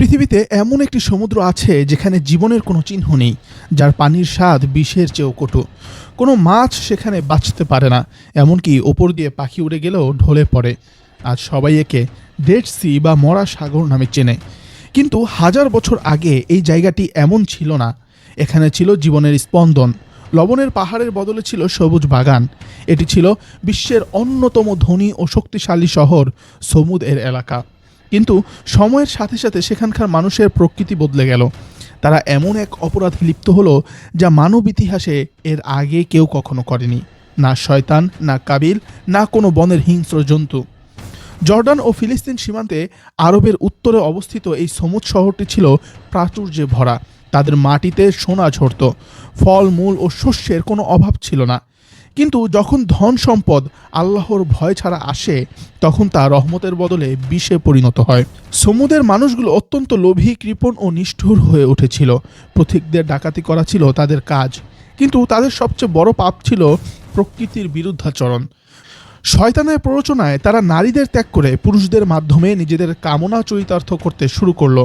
পৃথিবীতে এমন একটি সমুদ্র আছে যেখানে জীবনের কোনো চিহ্ন নেই, যার পানির স্বাদ বিষের চেয়েও কটু। কোনো মাছ সেখানে বাঁচতে পারে না, এমনকি ওপর দিয়ে পাখি উড়ে গেলেও ঢলে পড়ে। আজ সবাই একে ডেড সি বা মরা সাগর নামে চেনে। কিন্তু হাজার বছর আগে এই জায়গাটি এমন ছিল না। এখানে ছিল জীবনের স্পন্দন। লবণের পাহাড়ের বদলে ছিল সবুজ বাগান। এটি ছিল বিশ্বের অন্যতম ধনী ও শক্তিশালী শহর সমুদ এর এলাকা। কিন্তু সময়ের সাথে সাথে সেখানকার মানুষের প্রকৃতি বদলে গেল। তারা এমন এক অপরাধে লিপ্ত হলো যা মানব ইতিহাসে এর আগে কেউ কখনো করেনি। না শয়তান, না কাবিল, না কোনো বনের হিংস্র জন্তু। জর্ডান ও ফিলিস্তিন সীমান্তে আরবের উত্তরে অবস্থিত এই সমুদ শহরটি ছিল প্রাচুর্যে ভরা। তাদের মাটিতে সোনা ঝরত। ফল, মূল ও শস্যের কোনো অভাব ছিল না। কিন্তু যখন ধন সম্পদ আল্লাহর ভয় ছাড়া আসে, তখন তা রহমতের বদলে বিষে পরিণত হয়। সমুদের মানুষগুলো অত্যন্ত লোভী, কৃপণ ও নিষ্ঠুর হয়ে উঠেছিল। পথিকদের ডাকাতি করা ছিল তাদের কাজ। কিন্তু তাদের সবচেয়ে বড় পাপ ছিল প্রকৃতির বিরুদ্ধাচরণ। শয়তানের প্ররোচনায় তারা নারীদের ত্যাগ করে পুরুষদের মাধ্যমে নিজেদের কামনা চরিতার্থ করতে শুরু করল।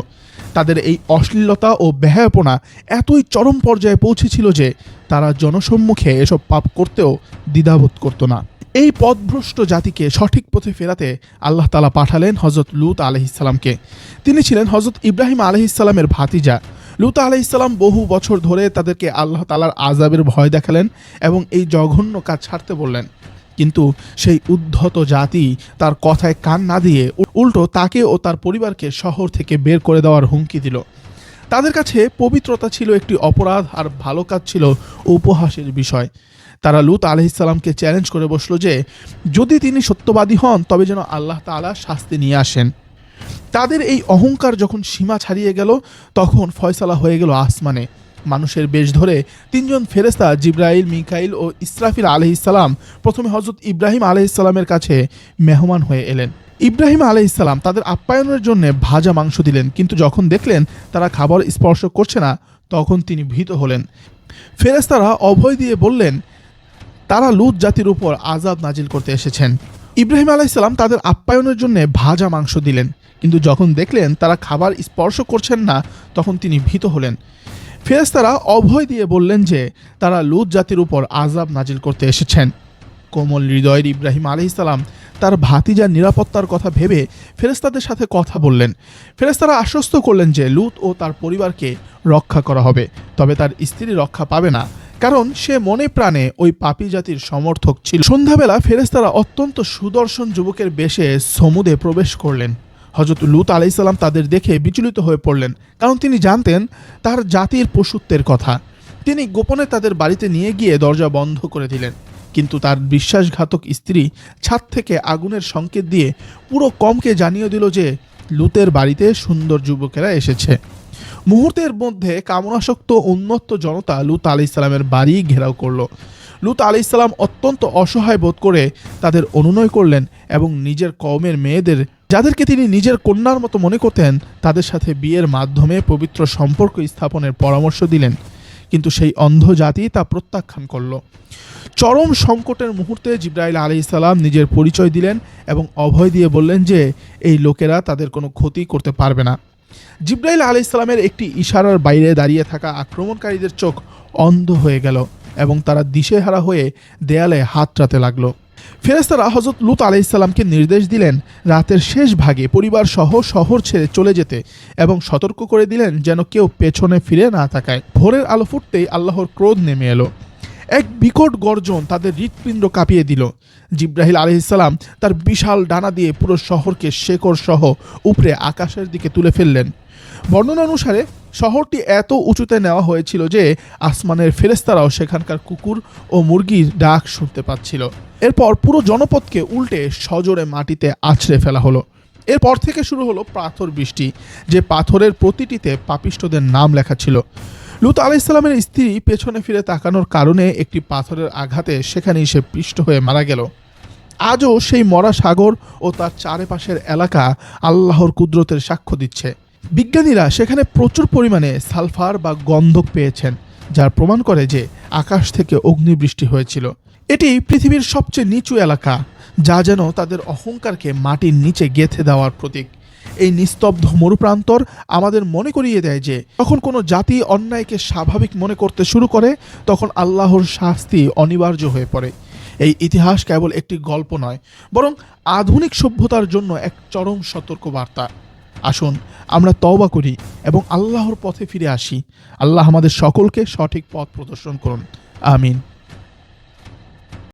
তাদের এই অশ্লীলতা ও ব্যয়াপনা এতই চরম পর্যায়ে পৌঁছেছিল যে তারা জনসম্মুখে এসব পাপ করতেও দ্বিধাবোধ করত না। এই পথভ্রষ্ট জাতিকে সঠিক পথে ফেরাতে আল্লাহ তালা পাঠালেন হজরত লুত আলহিসাল্লামকে তিনি ছিলেন হজরত ইব্রাহিম আলহিসাল্লামের ভাতিজা। লুত আলাইসাল্লাম বহু বছর ধরে তাদেরকে আল্লাহ তালার আজাবের ভয় দেখালেন এবং এই জঘন্য কাজ ছাড়তে বললেন। কিন্তু সেই উদ্ধত জাতি তার কথায় কান না দিয়ে উল্টো তাকে ও তার পরিবারকে শহর থেকে বের করে দেওয়ার হুমকি দিল। তাদের কাছে পবিত্রতা ছিল একটি অপরাধ আর ভালো কাজ ছিল উপহাসের বিষয়। তারা লুত আলহিসাল্লামকে চ্যালেঞ্জ করে বসল যে, যদি তিনি সত্যবাদী হন, তবে যেন আল্লাহ তাআলা শাস্তি নিয়ে আসেন। তাদের এই অহংকার যখন সীমা ছাড়িয়ে গেল, তখন ফয়সালা হয়ে গেল আসমানে। মানুষের বেশ ধরে তিনজন ফেরেস্তা জিব্রাইল, মিকাইল ও ইসরাফিল আলহিসাল্লাম প্রথমে হজরত ইব্রাহিম আলহিসাল্লামের কাছে মেহমান হয়ে এলেন। ইব্রাহিম আলহিসাল্লাম তাদের আপ্যায়নের জন্য ভাজা মাংস দিলেন, কিন্তু যখন দেখলেন তারা খাবার স্পর্শ করছে না, তখন তিনি ভীত হলেন। ফেরেস্তারা অভয় দিয়ে বললেন, তারা লুত জাতির উপর আজাব নাজিল করতে এসেছেন। ইব্রাহিম আলাইসাল্লাম তাদের আপ্যায়নের জন্য ভাজা মাংস দিলেন, কিন্তু যখন দেখলেন তারা খাবার স্পর্শ করছেন না, তখন তিনি ভীত হলেন। ফেরেস্তারা অভয় দিয়ে বললেন যে, তারা লুত জাতির উপর আজাব নাজিল করতে এসেছেন। কোমল হৃদয়ের ইব্রাহিম আলাইসাল্লাম তার ভাতিজার নিরাপত্তার কথা ভেবে ফেরেস্তাদের সাথে কথা বললেন। ফেরেস্তারা আশ্বস্ত করলেন যে, লুত ও তার পরিবারকে রক্ষা করা হবে, তবে তার স্ত্রী রক্ষা পাবে না। কারণ সে মনে প্রাণে ওই পাপী জাতির সমর্থক ছিল। সন্ধ্যাবেলা ফেরেস্তারা অত্যন্ত সুদর্শন যুবকের বেশে সমুদে প্রবেশ করলেন। হজরত লুত আলাইসাল্লাম তাদের দেখে বিচলিত হয়ে পড়লেন। কারণ তিনি জানতেন তার জাতির পশুত্বের কথা। তিনি গোপনে তাদের বাড়িতে নিয়ে গিয়ে দরজা বন্ধ করে দিলেন। কিন্তু তার বিশ্বাসঘাতক স্ত্রী ছাদ থেকে আগুনের সংকেত দিয়ে পুরো কমকে জানিয়ে দিল যে, লুতের বাড়িতে সুন্দর যুবকেরা এসেছে। মুহূর্তের মধ্যে কামনাসক্ত উন্মত্ত জনতা লুত আলি ইসলামের বাড়ি ঘেরাও করল। লুত আলি ইসলাম অত্যন্ত অসহায় বোধ করে তাদের অনুনয় করলেন এবং নিজের কওমের মেয়েদের, যাদেরকে তিনি নিজের কন্যার মতো মনে করতেন, তাদের সাথে বিয়ের মাধ্যমে পবিত্র সম্পর্ক স্থাপনের পরামর্শ দিলেন। কিন্তু সেই অন্ধ জাতি তা প্রত্যাখ্যান করল। চরম সংকটের মুহূর্তে জিব্রাইল আলী নিজের পরিচয় দিলেন এবং অভয় দিয়ে বললেন যে, এই লোকেরা তাদের কোনো ক্ষতি করতে পারবে না। জিব্রাইল আলী ইসলামের একটি ইশারার বাইরে দাঁড়িয়ে থাকা আক্রমণকারীদের চোখ অন্ধ হয়ে গেল। এবং তারা দিশেহারা হয়ে দেয়ালে হাত রাতে লাগল। ফেরেস্তারা হজরত লুত আলাইসাল্লামকে নির্দেশ দিলেন রাতের শেষ ভাগে পরিবার সহ শহর ছেড়ে চলে যেতে এবং সতর্ক করে দিলেন যেন কেউ পেছনে ফিরে না তাকায়। ভোরের আলো ফুটতেই আল্লাহর ক্রোধ নেমে এলো। এক বিকট গর্জন তাদের হৃৎপিণ্ড কাঁপিয়ে দিল। জিব্রাহিল আলহিসাল্লাম তার বিশাল ডানা দিয়ে পুরো শহরকে শেকড় সহ উপরে আকাশের দিকে তুলে ফেললেন। বর্ণনা অনুসারে শহরটি এত উঁচুতে নেওয়া হয়েছিল যে আসমানের ফেরেস্তারাও সেখানকার কুকুর ও মুরগির ডাক শুনতে পাচ্ছিল। এরপর পুরো জনপদকে উল্টে সজোরে মাটিতে আছড়ে ফেলা হলো। এরপর থেকে শুরু হলো পাথর বৃষ্টি, যে পাথরের প্রতিটিতে পাপিষ্টদের নাম লেখা ছিল। লুত আলাইসাল্লামের স্ত্রী পেছনে ফিরে তাকানোর কারণে একটি পাথরের আঘাতে সেখানেই সে পিষ্ট হয়ে মারা গেল। আজও সেই মরা সাগর ও তার চারপাশের এলাকা আল্লাহর কুদরতের সাক্ষ্য দিচ্ছে। বিজ্ঞানীরা সেখানে প্রচুর পরিমাণে সালফার বা গন্ধক পেয়েছেন, যার প্রমাণ করে যে আকাশ থেকে অগ্নিবৃষ্টি হয়েছিল। এটি পৃথিবীর সবচেয়ে নিচু এলাকা, যা যেন তাদের অহংকারকে মাটির নিচে গেঁথে দেওয়ার প্রতীক। এই নিস্তব্ধ মরুপ্রান্তর আমাদের মনে করিয়ে দেয় যে, যখন কোনো জাতি অন্যায়কে স্বাভাবিক মনে করতে শুরু করে, তখন আল্লাহর শাস্তি অনিবার্য হয়ে পড়ে। এই ইতিহাস কেবল একটি গল্প নয়, বরং আধুনিক সভ্যতার জন্য এক চরম সতর্কবার্তা। আসুন, আমরা তওবা করি এবং আল্লাহর পথে ফিরে আসি। আল্লাহ আমাদের সকলকে সঠিক পথ প্রদর্শন করুন। আমিন।